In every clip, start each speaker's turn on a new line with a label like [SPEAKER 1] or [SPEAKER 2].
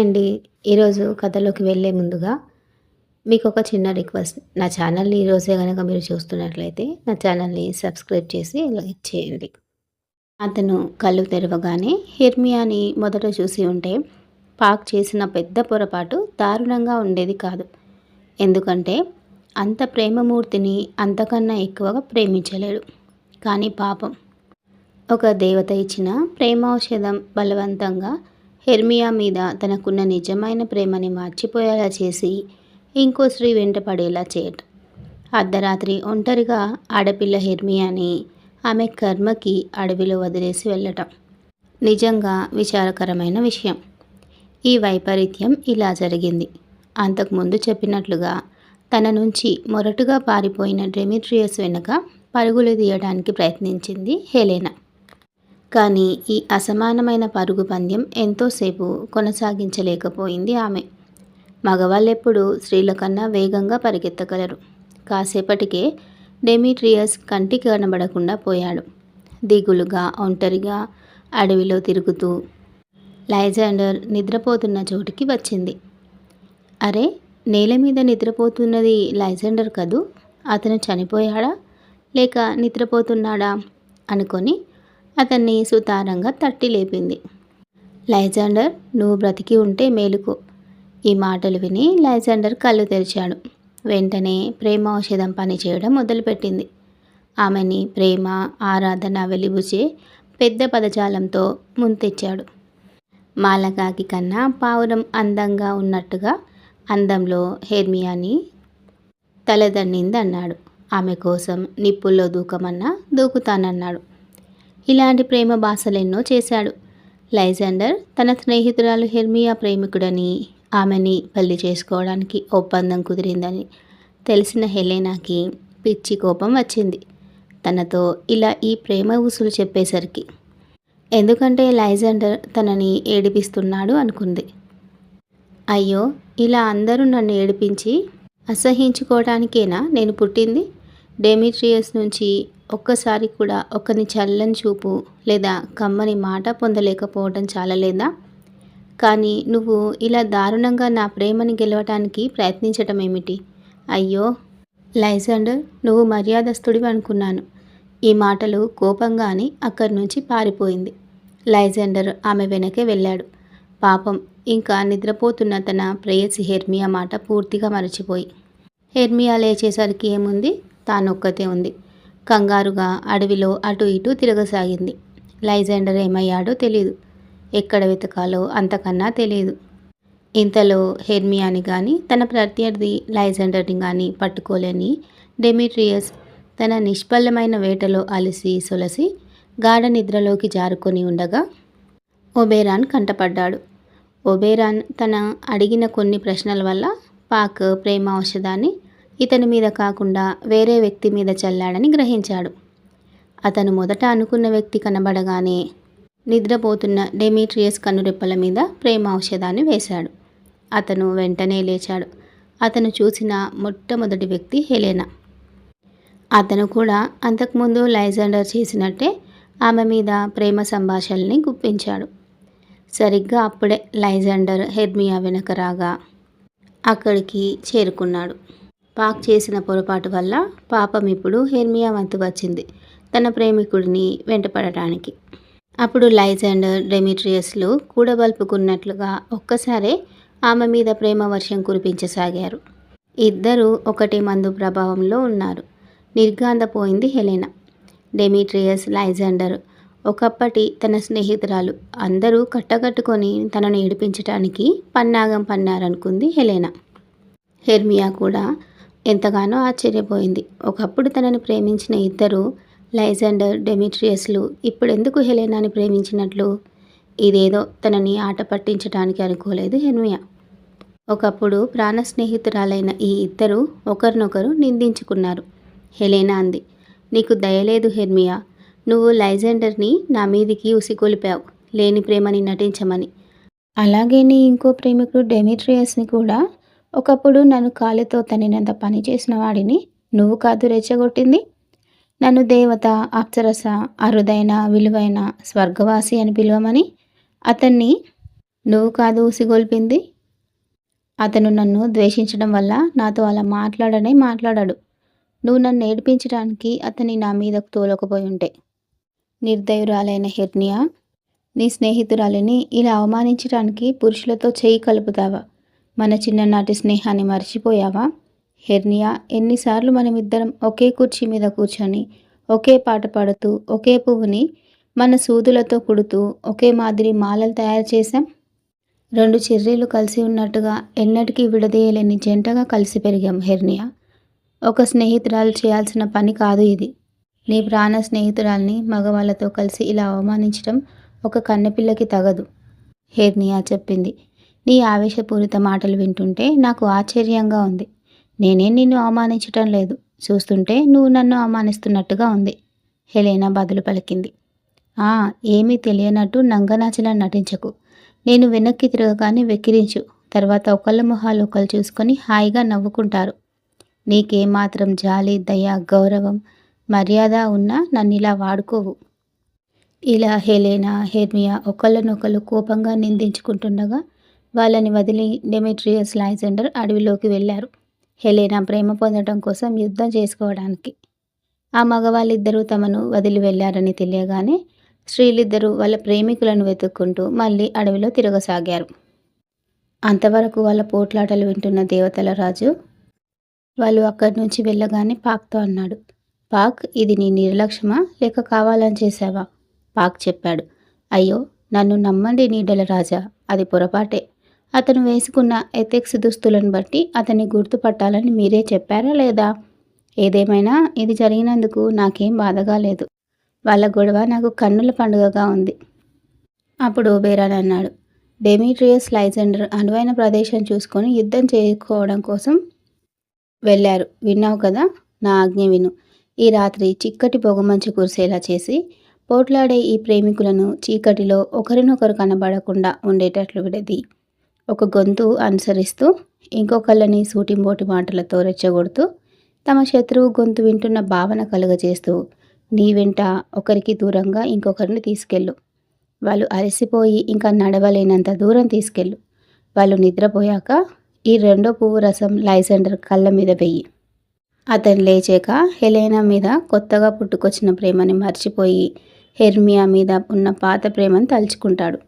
[SPEAKER 1] Hi అండి. ఈరోజు కథలోకి వెళ్ళే ముందుగా మీకు ఒక చిన్న రిక్వెస్ట్. నా ఛానల్ని ఈరోజే కనుక మీరు చూస్తున్నట్లయితే నా ఛానల్ని సబ్స్క్రైబ్ చేసి లైక్ చేయండి. అతను కళ్ళు తెరవగానే హిర్మియాని మొదట చూసి ఉంటే పాక్ చేసిన పెద్ద పొరపాటు దారుణంగా ఉండేది కాదు. ఎందుకంటే అంత ప్రేమమూర్తిని అంతకన్నా ఎక్కువగా ప్రేమించలేడు. కానీ పాపం. ఒక దేవత ఇచ్చిన ప్రేమాౌషధం బలవంతంగా హెర్మియా మీద తనకున్న నిజమైన ప్రేమని మర్చిపోయేలా చేసి ఇంకో స్త్రీ వెంట పడేలా చేయటం అర్ధరాత్రి ఒంటరిగా ఆడపిల్ల హెర్మియాని ఆమె కర్మకి అడవిలో వదిలేసి వెళ్ళటం నిజంగా విచారకరమైన విషయం. ఈ వైపరీత్యం ఇలా జరిగింది. అంతకుముందు చెప్పినట్లుగా తన నుంచి మొరటుగా పారిపోయిన డెమిట్రియస్ వెనుక పరుగులు తీయడానికి ప్రయత్నించింది హెలెనా. కానీ ఈ అసమానమైన పరుగు పందెం ఎంతోసేపు కొనసాగించలేకపోయింది ఆమె. మగవాళ్ళెప్పుడు స్త్రీల కన్నా వేగంగా పరిగెత్తగలరు. కాసేపటికే డెమిట్రియస్ కంటికి కనబడకుండా పోయాడు. దిగులుగా ఒంటరిగా అడవిలో తిరుగుతూ లైజాండర్ నిద్రపోతున్న చోటికి వచ్చింది. అరే నేల మీద నిద్రపోతున్నది లైజాండర్ కదూ? అతను చనిపోయాడా? లేక నిద్రపోతున్నాడా? అనుకొని అతన్ని సుతారంగా తట్టి లేపింది. లైజాండర్ నువ్వు బ్రతికి ఉంటే మేలుకో. ఈ మాటలు విని లైజాండర్ కళ్ళు తెరిచాడు. వెంటనే ప్రేమ ఔషధం పనిచేయడం మొదలుపెట్టింది. ఆమెని ప్రేమ ఆరాధన వెలిబుచే పెద్ద పదజాలంతో ముంతెచ్చాడు. మాలకాకి కన్నా పావురం అందంగా ఉన్నట్టుగా అందంలో హెర్మియాని తలదన్నిందన్నాడు. ఆమె కోసం నిప్పుల్లో దూకమన్నా దూకుతానన్నాడు. ఇలాంటి ప్రేమ భాషలెన్నో చేశాడు. లైజాండర్ తన స్నేహితురాలు హెర్మియా ప్రేమికుడని ఆమెని పెళ్ళి చేసుకోవడానికి ఒప్పందం కుదిరిందని తెలిసిన హెలేనాకి పిచ్చి కోపం వచ్చింది. తనతో ఇలా ఈ ప్రేమ ఊసులు చెప్పేసరికి ఎందుకంటే లైజాండర్ తనని ఏడిపిస్తున్నాడు అనుకుంది. అయ్యో ఇలా అందరూ నన్ను ఏడిపించి అసహించుకోవడానికేనా నేను పుట్టింది? డెమిట్రియస్ నుంచి ఒక్కసారి కూడా ఒకని చల్లని చూపు లేదా కమ్మని మాట పొందలేకపోవడం చాలలేదా? కానీ నువ్వు ఇలా దారుణంగా నా ప్రేమని గెలవటానికి ప్రయత్నించటం ఏమిటి? అయ్యో! లైజండర్ నువ్వు మర్యాదస్తుడివి అనుకున్నాను. ఈ మాటలు కోపంగానే అక్కడి నుంచి పారిపోయింది. లైజెండర్ ఆమె వెనకే వెళ్ళాడు. పాపం ఇంకా నిద్రపోతున్న తన ప్రేయసి హెర్మియా మాట పూర్తిగా మరచిపోయి. హెర్మియా లేచేసరికి ఏముంది? తానొక్కతే ఉంది. కంగారుగా అడవిలో అటు ఇటు తిరగసాగింది. లైజెండర్ ఏమయ్యాడో తెలియదు ఎక్కడ వెతకాలో అంతకన్నా తెలియదు ఇంతలో హెర్మియాని కానీ తన ప్రత్యర్థి లైజెండర్ని కానీ పట్టుకోలేని డెమిట్రియస్ తన నిష్ఫలమైన వేటలో అలసి సొలసి గాఢ నిద్రలోకి జారుకొని ఉండగా ఒబేరాన్ కంటపడ్డాడు. ఒబేరాన్ తన అడిగిన కొన్ని ప్రశ్నల వల్ల పాక్ ప్రేమ ఔషధాన్ని ఇతని మీద కాకుండా వేరే వ్యక్తి మీద చల్లాడని గ్రహించాడు. అతను మొదట అనుకున్న వ్యక్తి కనబడగానే నిద్రపోతున్న డెమిట్రియస్ కనురెప్పల మీద ప్రేమ ఔషధాన్ని వేశాడు. అతను వెంటనే లేచాడు. అతను చూసిన మొట్టమొదటి వ్యక్తి హెలెనా. అతను కూడా అంతకుముందు లైజాండర్ చేసినట్టే ఆమె మీద ప్రేమ సంభాషణల్ని గుప్పించాడు. సరిగ్గా అప్పుడే లైజాండర్ హెర్మియా వెనక రాగా అక్కడికి చేరుకున్నాడు. పాక్ చేసిన పొరపాటు వల్ల పాపం ఇప్పుడు హెర్మియా వంతు వచ్చింది తన ప్రేమికుడిని వెంటపడటానికి. అప్పుడు లైజాండర్ డెమిట్రియస్లు కూడబల్పుకున్నట్లుగా ఒక్కసారే ఆమె మీద ప్రేమ వర్షం కురిపించసాగారు. ఇద్దరూ ఒకటి మందు ప్రభావంలో ఉన్నారు. నిర్గాంధపోయింది హెలెనా. డెమిట్రియస్ లైజాండర్ ఒకప్పటి తన స్నేహితురాలు అందరూ కట్టకట్టుకొని తనను ఏడిపించటానికి పన్నాగం పన్నారనుకుంది హెలెనా. హెర్మియా కూడా ఎంతగానో ఆశ్చర్యపోయింది. ఒకప్పుడు తనని ప్రేమించిన ఇద్దరు లైజాండర్ డెమిట్రియస్లు ఇప్పుడెందుకు హెలేనాని ప్రేమించినట్లు? ఇదేదో తనని ఆట పట్టించడానికి అనుకోలేదు హెర్మియా ఒకప్పుడు ప్రాణ స్నేహితురాలైన ఈ ఇద్దరు ఒకరినొకరు నిందించుకున్నారు. హెలెనా అంది నీకు దయలేదు హెర్మియా నువ్వు లైజెండర్ని నా మీదికి ఉసిగొలిపావు. లేని ప్రేమని నటించమని. అలాగే నీ ఇంకో ప్రేమికుడు డెమిట్రియస్ని కూడా ఒకప్పుడు నన్ను కాలితో తనినంత పని చేసిన వాడిని నువ్వు కాదు రెచ్చగొట్టింది. నన్ను దేవత అప్సరస అరుదైన విలువైన స్వర్గవాసి అని పిలవమని అతన్ని నువ్వు కాదు ఊసిగొల్పింది. అతను నన్ను ద్వేషించడం వల్ల నాతో అలా మాట్లాడనే మాట్లాడాడు. నువ్వు నన్ను ఏడిపించడానికి అతని నా మీదకు తోలకపోయి ఉంటే. నిర్దయురాలైన హెర్నియా నీ స్నేహితురాలిని ఇలా అవమానించడానికి పురుషులతో చేయి కలుపుతావా? మన చిన్ననాటి స్నేహాన్ని మర్చిపోయావా? హెర్నియా ఎన్నిసార్లు మనమిద్దరం ఒకే కుర్చీ మీద కూర్చొని ఒకే పాట పాడుతూ ఒకే పువ్వుని మన సూదులతో కుడుతూ ఒకే మాదిరి మాలలు తయారు చేశాం? రెండు చెర్రీలు కలిసి ఉన్నట్టుగా ఎన్నటికీ విడదీయలేని జంటగా కలిసి పెరిగాం హెర్నియా. ఒక స్నేహితురాలు చేయాల్సిన పని కాదు ఇది. నీ ప్రాణ స్నేహితురాల్ని మగవాళ్ళతో కలిసి ఇలా అవమానించడం ఒక కన్నపిల్లకి తగదు హెర్నియా చెప్పింది. నీ ఆవేశపూరిత మాటలు వింటుంటే నాకు ఆశ్చర్యంగా ఉంది. నేనే నిన్ను అవమానించటం లేదు. చూస్తుంటే నువ్వు నన్ను అవమానిస్తున్నట్టుగా ఉంది. హెలేనా బదులు పలికింది. ఆ ఏమీ తెలియనట్టు నంగనాచలా నటించకు. నేను వెనక్కి తిరగగానే వెక్కిరించు. తర్వాత ఒకళ్ళ మొహాలు ఒకళ్ళు చూసుకొని హాయిగా నవ్వుకుంటారు. నీకేమాత్రం జాలి దయ గౌరవం మర్యాద ఉన్నా నన్ను ఇలా వాడుకోవు. ఇలా హెలేనా హెర్మియా ఒకళ్ళనొకళ్ళు కోపంగా నిందించుకుంటుండగా వాళ్ళని వదిలి డెమెట్రియస్ లైజెండర్ అడవిలోకి వెళ్ళారు. హెలేనా ప్రేమ పొందడం కోసం యుద్ధం చేసుకోవడానికి. ఆ మగవాళ్ళిద్దరూ తమను వదిలి వెళ్ళారని తెలియగానే స్త్రీలిద్దరూ వాళ్ళ ప్రేమికులను వెతుక్కుంటూ మళ్ళీ అడవిలో తిరగసాగారు. అంతవరకు వాళ్ళ పోట్లాటలు వింటున్న దేవతల రాజు వాళ్ళు అక్కడి నుంచి వెళ్ళగానే పాక్తో అన్నాడు. పాక్ ఇది నీ నిర్లక్ష్యమా? లేక కావాలని చేశావా? పాక్ చెప్పాడు. అయ్యో నన్ను నమ్మండి నీడల రాజా అది పొరపాటే. అతను వేసుకున్న ఎథెక్స్ దుస్తులను బట్టి అతన్ని గుర్తుపట్టాలని మీరే చెప్పారా లేదా? ఏదేమైనా ఇది జరిగినందుకు నాకేం బాధగా లేదు. వాళ్ళ గొడవ నాకు కన్నుల పండుగగా ఉంది. అప్పుడు ఓబేరాన్ అన్నాడు. డెమిట్రియస్ లైజెండర్ అనువైన ప్రదేశం చూసుకొని యుద్ధం చేసుకోవడం కోసం వెళ్ళారు. విన్నావు కదా? నా ఆజ్ఞ విను. ఈ రాత్రి చిక్కటి పొగమంచు కురిసేలా చేసి పోట్లాడే ఈ ప్రేమికులను చీకటిలో ఒకరినొకరు కనబడకుండా ఉండేటట్లు విడది ఒక గొంతు అనుసరిస్తూ ఇంకొకళ్ళని సూటింబోటి మాటలతో రెచ్చగొడుతూ తమ శత్రువు గొంతు వింటున్న భావన కలుగజేస్తూ నీ వెంట ఒకరికి దూరంగా ఇంకొకరిని తీసుకెళ్ళు. వాళ్ళు అలసిపోయి ఇంకా నడవలేనంత దూరం తీసుకెళ్ళు. వాళ్ళు నిద్రపోయాక ఈ రెండో పువ్వు రసం లైసెండర్ కళ్ళ మీద వెయ్యి అతను లేచాక హెలేనా మీద కొత్తగా పుట్టుకొచ్చిన ప్రేమని మర్చిపోయి హెర్మియా మీద ఉన్న పాత ప్రేమను తలుచుకుంటాడు.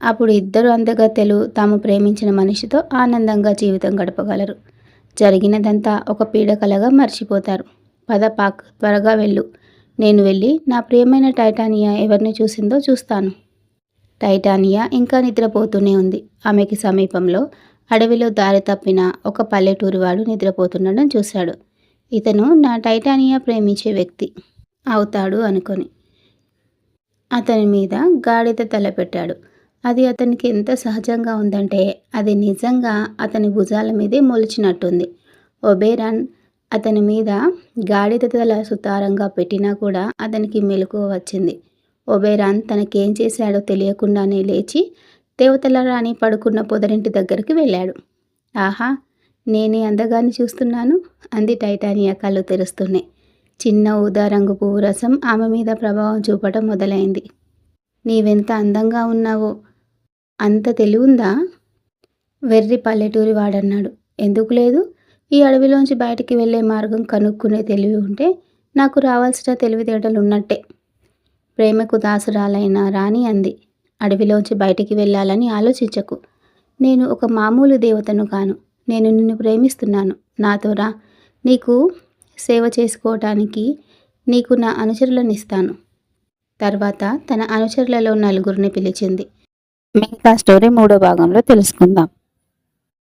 [SPEAKER 1] అప్పుడు ఇద్దరు అందగత్తెలు తాము ప్రేమించిన మనిషితో ఆనందంగా జీవితం గడపగలరు. జరిగినదంతా ఒక పీడకలగా మర్చిపోతారు. పద పాక్ త్వరగా వెళ్ళు. నేను వెళ్ళి నా ప్రియమైన టైటానియా ఎవరిని చూసిందో చూస్తాను. టైటానియా ఇంకా నిద్రపోతూనే ఉంది. ఆమెకి సమీపంలో అడవిలో దారి తప్పిన ఒక పల్లెటూరి వాడు నిద్రపోతుండడం చూశాడు. ఇతను నా టైటానియా ప్రేమించే వ్యక్తి అవుతాడు అనుకొని. అతని మీద గాడిద తలపెట్టాడు. అది అతనికి ఎంత సహజంగా ఉందంటే అది నిజంగా అతని భుజాల మీదే మొలిచినట్టుంది. ఒబేరాన్ అతని మీద గాడిద తల సుతారంగా పెట్టినా కూడా అతనికి మెలకువ వచ్చింది. ఒబేరాన్ తనకేం చేశాడో తెలియకుండానే లేచి దేవతల రాణి పడుకున్న పొదరింటి దగ్గరికి వెళ్ళాడు. ఆహా నేనే అందగాన్ని చూస్తున్నాను? అంది టైటానియా కళ్ళు తెరుస్తున్నాయి చిన్న ఊదా రంగు పువ్వు రసం ఆమె మీద ప్రభావం చూపటం మొదలైంది. నీవెంత అందంగా ఉన్నావో అంత తెలివుందా? వెర్రి పల్లెటూరి వాడన్నాడు. ఎందుకు లేదు? ఈ అడవిలోంచి బయటికి వెళ్ళే మార్గం కనుక్కునే తెలివి ఉంటే నాకు రావాల్సిన తెలివితేటలు ఉన్నట్టే ప్రేమకు దాసురాలైన రాణి అంది. అడవిలోంచి బయటికి వెళ్ళాలని ఆలోచించకు. నేను ఒక మామూలు దేవతను కాను. నేను నిన్ను ప్రేమిస్తున్నాను. నాతో రా. నీకు సేవ చేసుకోవటానికి నీకు నా అనుచరులను ఇస్తాను. తర్వాత తన అనుచరులలో నలుగురిని పిలిచింది. మిగతా స్టోరీ మూడో భాగంలో తెలుసుకుందాం.